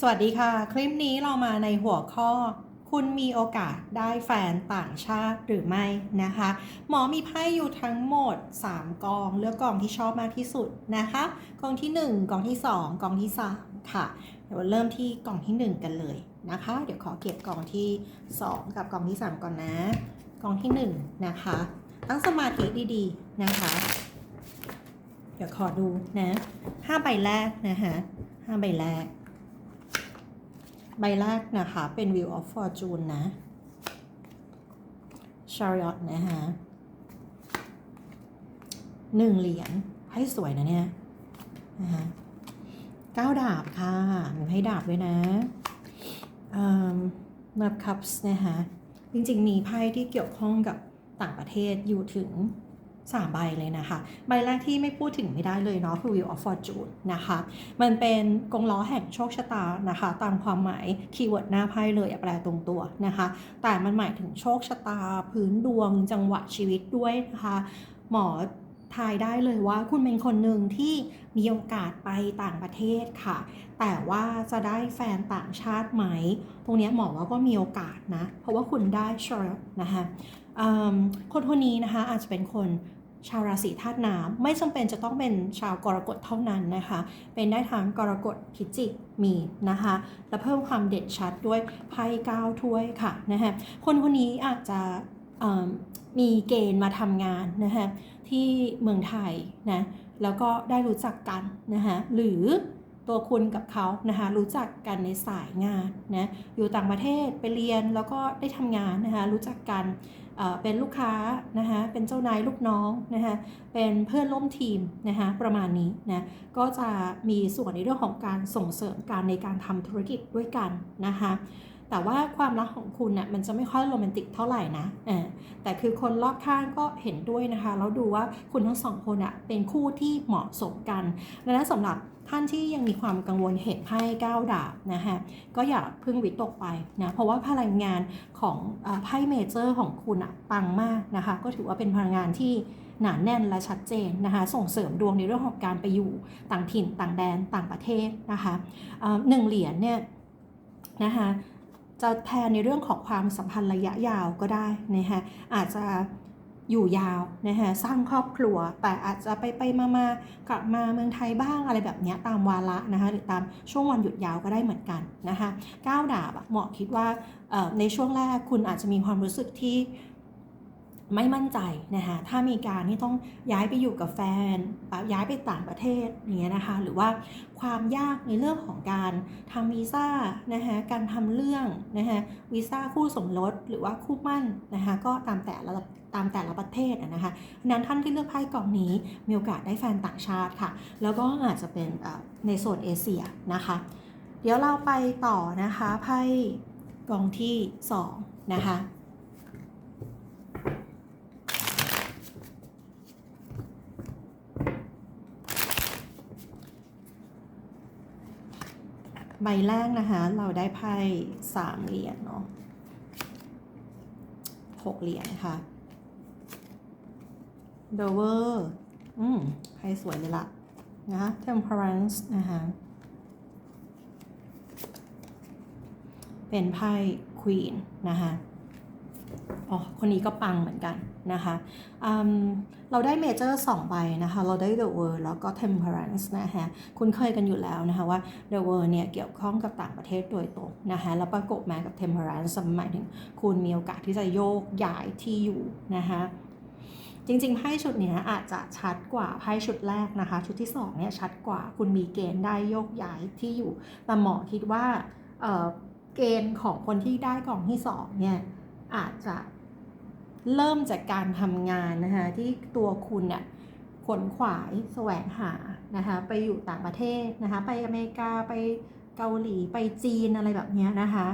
สวัสดีค่ะ คลิปนี้เรามาในหัวข้อ คุณมีโอกาสได้แฟนต่างชาติหรือไม่นะคะ หมอมีไพ่อยู่ทั้งหมด 3 กอง เลือกกองที่ชอบมากที่สุดนะคะ กองที่ 1 กองที่ 2 กองที่ 3 ค่ะ เดี๋ยวเริ่มที่กองที่ 1 กันเลยนะคะ เดี๋ยวขอเก็บกองที่ 2 กับกองที่ 3 ก่อนนะ กองที่ 1 นะคะ ตั้งสมาธิดีๆนะคะ เดี๋ยวขอดูนะห้าใบแรกนะคะห้าใบแรก ใบแรกนะคะเป็น Wheel of Fortune นะ Chariot นะคะหนึ่งเหรียญให้สวยนะเนี่ยนะคะเก้าดาบค่ะมีให้ดาบด้วยนะเอ่อ Nut Cups นะคะจริงๆ มีไพ่ที่เกี่ยวข้องกับต่างประเทศอยู่ถึง 3 ใบเลยนะคะ ใบแรกที่ไม่พูดถึงไม่ได้เลยเนาะคือ Wheel of Fortune นะคะ มันเป็นกงล้อแห่งโชคชะตานะคะ ตามความหมายคีย์เวิร์ดหน้าไพ่เลยแปลตรงตัวนะคะ แต่มันหมายถึงโชคชะตา พื้นดวง จังหวะชีวิตด้วยนะคะ หมอทายได้เลยว่าคุณเป็นคนหนึ่งที่มีโอกาสไปต่างประเทศค่ะ แต่ว่าจะได้แฟนต่างชาติไหม ตรงนี้หมอว่าก็มีโอกาสนะ เพราะว่าคุณได้ชอร์นะคะคนคนนี้นะคะอาจจะเป็นคน ชาวราศีธาตุน้ำไม่จำเป็นจะต้องเป็นชาวกรกฎเท่านั้นนะคะ เป็นได้ทั้งกรกฎพิจิกมีนะคะ และเพิ่มความเด่นชัดด้วยไพ่ก้าถ้วยค่ะนะคะคนคนนี้อาจจะมมีเกณฑ์มาทำงานนะคะที่เมืองไทยนะแล้วก็ได้รู้จักกันนะคะหรือตัวคุณกับเขานะคะรู้จักกันในสายงานนะอยู่ต่างประเทศไปเรียนแล้วก็ได้ทำงานนะคะรู้จักกัน เป็นลูกค้านะคะเป็นเจ้านายลูกน้องนะคะเป็นเพื่อนร่วมทีมนะคะประมาณนี้นะก็จะมีส่วนในเรื่องของการส่งเสริมการในการทำธุรกิจด้วยกันนะคะ แต่ว่าความรักของคุณน่ะมันจะไม่ค่อยโรแมนติกเท่าไหร่นะเออแต่คือคนรอบข้างก็เห็นด้วยนะคะ แล้วดูว่าคุณทั้งสองคนอะเป็นคู่ที่เหมาะสมกันดังนั้นสำหรับท่านที่ยังมีความกังวลเห็นไพ่ก้าวดาบนะคะก็อย่าเพึ่งวิตกไปนะเพราะว่าพลังงานของไพ่เมเจอร์ของคุณอะปังมากนะคะ ก็ถือว่าเป็นพลังงานที่หนาแน่นและชัดเจนนะคะ ส่งเสริมดวงในเรื่องของการไปอยู่ต่างถิ่นต่างแดนต่างประเทศนะคะหนึ่งเหรียญเนี่ยนะคะ จะแทนในเรื่องของความสัมพันธ์ระยะยาวก็ได้นะฮะอาจจะอยู่ยาวนะฮะสร้างครอบครัว แต่อาจจะไปไปมามากลับมาเมืองไทยบ้างอะไรแบบนี้ตามวาระนะคะหรือตามช่วงวันหยุดยาวก็ได้เหมือนกันนะคะก้าวดาบเหมาะคิดว่าในช่วงแรกคุณอาจจะมีความรู้สึกที่ ไม่มั่นใจนะคะถ้ามีการที่ต้องย้ายไปอยู่กับแฟน ย้ายไปต่างประเทศอย่างเงี้ยนะคะ หรือว่าความยากในเรื่องของการทำวีซ่านะคะการทำเรื่องนะคะวีซ่าคู่สมรสหรือว่าคู่มั่นนะคะก็ตามแต่ละตามแต่ละประเทศนะคะดังนั้นท่านที่เลือกไพ่กล่องนี้มีโอกาสได้แฟนต่างชาติค่ะ แล้วก็อาจจะเป็นในโซนเอเชียนะคะ เดี๋ยวเราไปต่อนะคะไพ่กล่องที่สองนะคะ ใบแรกนะคะ เราได้ไพ่สามเหรียญเนาะหกเหรียญค่ะ d o v e r อืมไพ่สวยเลยละนะคะ Temperance นะคะ เป็นไพ่ Queen นะคะ อ๋อ คนนี้ก็ปังเหมือนกันนะคะเราได้เมเจอร์2ใบนะคะ เราได้ The World แล้วก็ Temperance นะคะคุณเคยกันอยู่แล้วนะคะว่า The World เนี่ยเกี่ยวข้องกับต่างประเทศโดยตรงนะคะแล้วประกบมากับ Temperance หมายถึงคุณมีโอกาสที่จะโยกย้ายที่อยู่นะคะจริงๆไพ่ชุดนี้อาจจะชัดกว่าไพ่ชุดแรกนะคะ ชุดที่2เนี่ยชัดกว่าคุณมีเกณฑ์ได้โยกย้ายที่อยู่แต่หมอคิดว่าเเกณฑ์ของคนที่ได้กล่องที่2เนี่ยอาจจะ เริ่มจากการทำงานนะคะที่ตัวคุณเนี่ยขนขวายแสวงหานะคะไปอยู่ต่างประเทศนะคะไปอเมริกาไปเกาหลีไปจีนอะไรแบบนี้นะคะ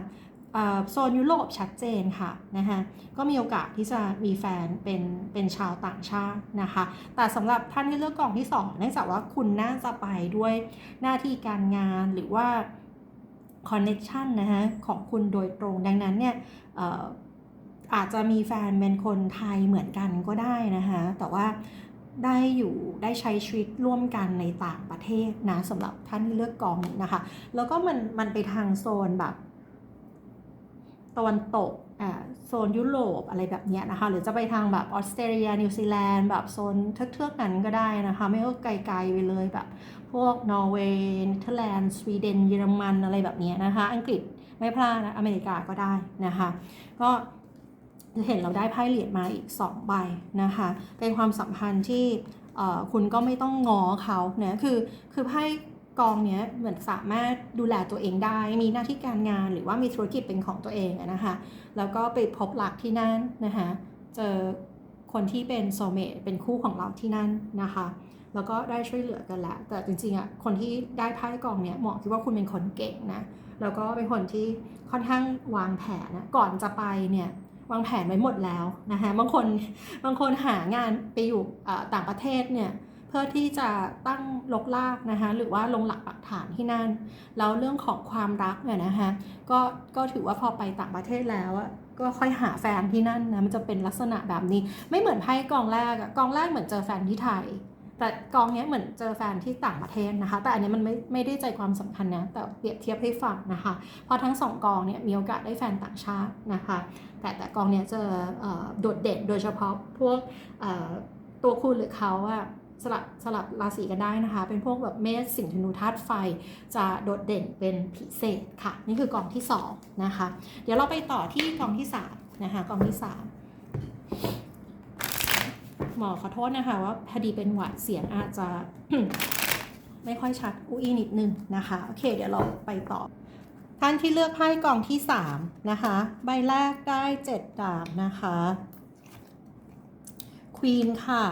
โซนยุโรปชัดเจนค่ะนะคะก็มีโอกาสที่จะมีแฟนเป็นเป็นชาวต่างชาตินะคะ แต่สำหรับท่านที่เลือกกล่องที่2เนื่องจากว่าคุณน่าจะไปด้วยหน้าที่การงานหรือว่าคอนเน็ชันนะคะของคุณโดยตรงดังนั้นเนี่ย อาจจะมีแฟนเป็นคนไทยเหมือนกันก็ได้นะคะ แต่ว่าได้อยู่ได้ใช้ชีวิตร่วมกันในต่างประเทศนะสำหรับท่านที่เลือกกองนี้นะคะ แล้วก็มันมันไปทางโซนแบบตะวันตกอ่าโซนยุโรปอะไรแบบเนี้ยนะคะ หรือจะไปทางแบบออสเตรเลียนิวซีแลนด์แบบโซนเทือกๆนั้นก็ได้นะคะ ไม่ก็ไกลๆไปเลยแบบ พวกนอร์เวย์เนเธอร์แลนด์สวีเดนเยอรมันอะไรแบบเนี้ยนะคะ อังกฤษไม่พลาดนะอเมริกาก็ได้นะคะ ก็ เห็นเราได้ไพ่เหรียญมาอีก2ใบนะคะ เป็นความสัมพันธ์ที่คุณก็ไม่ต้องงอเขาเนี่ยคือคือไพ่กองเนี้ยเหมือนสามารถดูแลตัวเองได้ มีหน้าที่การงานหรือว่ามีธุรกิจเป็นของตัวเองนะคะแล้วก็ไปพบหลักที่นั่นนะคะเจอคนที่เป็นโซเมตเป็นคู่ของเราที่นั่นนะคะ แล้วก็ได้ช่วยเหลือกันแหละแต่จริงๆอะคนที่ได้ไพ่กองเนี้ยหมอคิดว่าคุณเป็นคนเก่งนะแล้วก็เป็นคนที่ค่อนข้างวางแผนนะก่อนจะไปเนี่ย วางแผนไว้หมดแล้วนะคะบางคนบางคนหางานไปอยู่ต่างประเทศเนี่ยเพื่อที่จะตั้งลกลากนะคะหรือว่าลงหลักปักฐานที่นั่นแล้วเรื่องของความรักเนี่ยนะคะก็ก็ถือว่าพอไปต่างประเทศแล้วก็ค่อยหาแฟนที่นั่นนะมันจะเป็นลักษณะแบบนี้ ไม่เหมือนไพ่กองแรกอะกองแรกเหมือนเจอแฟนที่ไทย แต่กองนี้เหมือนเจอแฟนที่ต่างประเทศนะคะ แต่อันนี้มันไม่ไม่ได้ใจความสำคัญนะแต่เปรียบเทียบให้ฟังนะคะ เพราะทั้งสองกองเนี่ยมีโอกาสได้แฟนต่างชาตินะคะ แต่แต่กองนี้จะเออโดดเด่นโดยเฉพาะพวกตัวคุณหรือเขาอะสลับสลับราศีกันได้นะคะ เป็นพวกแบบเมษสิงห์ธนูธาตุไฟ จะโดดเด่นเป็นพิเศษค่ะ นี่คือกองที่สองนะคะ เดี๋ยวเราไปต่อที่กองที่สามนะคะกองที่สาม หมอขอโทษนะคะว่าพอดีเป็นหวัดเสียงอาจจะไม่ค่อยชัดอุ้ยนิดนึงนะคะ โอเค เดี๋ยวเราไปต่อ ท่านที่เลือกไพ่กล่องที่ 3 นะคะ ใบแรกได้ 7 ดาบนะคะควีนค่ะ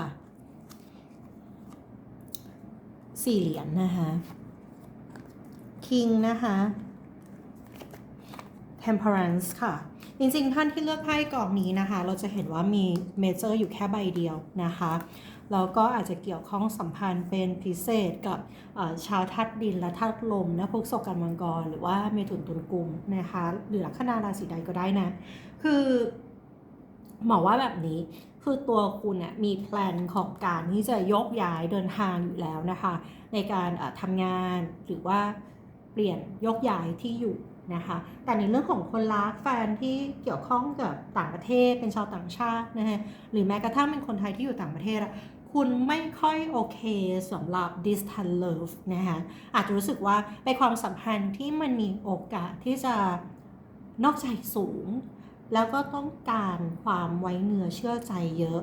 สี่เหรียญนะคะคิงนะคะ temperance ค่ะ จริงๆ ท่านที่เลือกไพ่กล่องนี้นะคะ เราจะเห็นว่ามีเมเจอร์อยู่แค่ใบเดียวนะคะแล้วก็อาจจะเกี่ยวข้องสัมพันธ์เป็นพิเศษกับชาวธาตุดินและธาตุลมนะพวกศกันมังกร หรือว่าเมถุนตุลกุมนะคะ หรือลัคนาราศีใดก็ได้นะ คือหมอว่าแบบนี้คือตัวคุณเนี่ยมีแพลนของการที่จะยกย้ายเดินทางอยู่แล้วนะคะ ในการทำงานหรือว่าเปลี่ยนยกย้ายที่อยู่ นะคะ แต่ในเรื่องของคนรักแฟนที่เกี่ยวข้องกับต่างประเทศเป็นชาวต่างชาตินะคะหรือแม้กระทั่งเป็นคนไทยที่อยู่ต่างประเทศคุณไม่ค่อยโอเคสำหรับ distant love นะคะอาจจะรู้สึกว่าเป็นความสัมพันธ์ที่มันมีโอกาสที่จะนอกใจสูง แล้วก็ต้องการความไว้เนื้อเชื่อใจเยอะ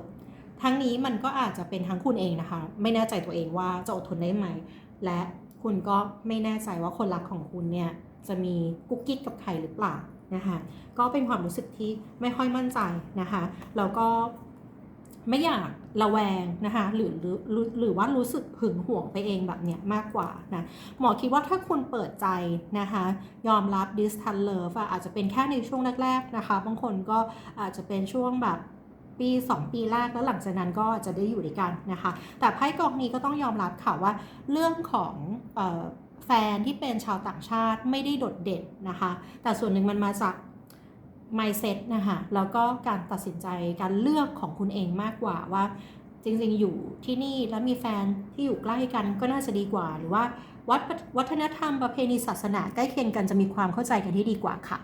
ทั้งนี้มันก็อาจจะเป็นทั้งคุณเองนะคะ ไม่แน่ใจตัวเองว่าจะอดทนได้ไหม และคุณก็ไม่แน่ใจว่าคนรักของคุณเนี่ย จะมีกุ๊กกิ๊กกับใครหรือเปล่านะคะก็เป็นความรู้สึกที่ไม่ค่อยมั่นใจนะคะแล้วก็ไม่อยากระแวงนะคะหรือหรือหรือว่ารู้สึกหึงหวงไปเองแบบเนี้ยมากกว่านะหมอคิดว่าถ้าคุณเปิดใจนะคะยอมรับ distant love อาจจะเป็นแค่ในช่วงแรก ๆนะคะ บางคนก็อาจจะเป็นช่วงแบบปี 2 ปีแรกแล้วหลังจากนั้นก็จะได้อยู่ด้วยกันนะคะ แต่ไพ่กองนี้ก็ต้องยอมรับค่ะว่าเรื่องของอ แฟนที่เป็นชาวต่างชาติไม่ได้โดดเด่นนะคะ แต่ส่วนหนึ่งมันมาจาก mindset นะคะแล้วก็การตัดสินใจการเลือกของคุณเองมากกว่าว่า จริงๆ อยู่ที่นี่แล้วมีแฟนที่อยู่ใกล้กันก็น่าจะดีกว่า หรือว่าวัดวัฒนธรรมประเพณีศาสนาใกล้เคียงกันจะมีความเข้าใจกันที่ดีกว่าค่ะ